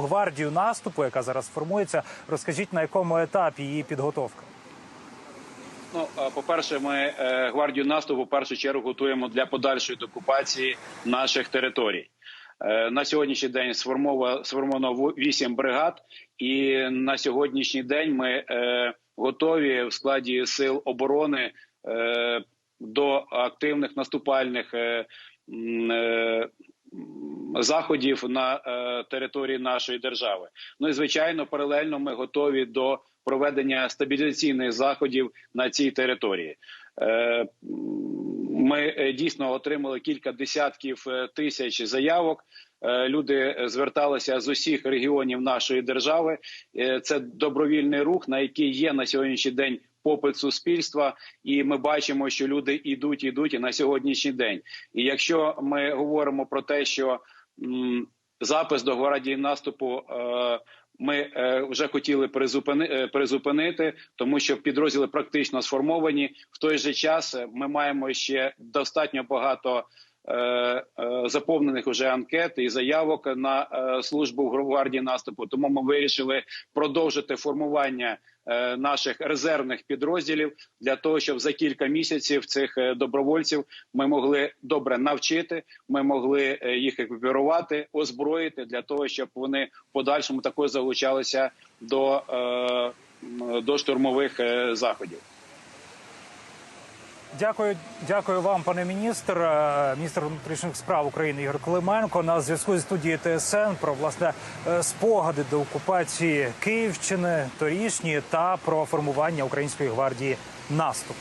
гвардію наступу, яка зараз формується. Розкажіть на якому етапі її підготовка? Ну, е, по-перше, ми е, гвардію наступу в першу чергу готуємо для подальшої деокупації наших територій. Е, На сьогоднішній день сформовано сформовано ву- бригад, і на сьогоднішній день ми готові в складі сил оборони до активних наступальних заходів на е, території нашої держави. Ну і звичайно, паралельно ми готові до проведення стабілізаційних заходів на цій території. Е, Ми е, дійсно отримали кілька десятків тисяч заявок. Люди зверталися з усіх регіонів нашої держави. Це добровільний рух, на який є на сьогоднішній день попит суспільства, і ми бачимо, що люди йдуть, йдуть і на сьогоднішній день. І якщо ми говоримо про те, що м, запис до гвардії наступу. Е, ми е, вже хотіли призупини, е, призупинити, тому що підрозділи практично сформовані. В той же час е, ми маємо ще достатньо багато заповнених уже анкет і заявок на е, службу в гвардії наступу. Тому ми вирішили продовжити формування е, наших резервних підрозділів для того, щоб за кілька місяців цих е, добровольців ми могли добре навчити. Ми могли е, їх еквіпірувати, озброїти для того, щоб вони в подальшому також залучалися до, е, до штурмових е, заходів. Дякую, дякую вам, пане міністр. Е, Міністр внутрішніх справ України Ігор Клименко на зв'язку зі студією ТСН про власне е, спогади до окупації Київщини торішні та про формування української гвардії наступ.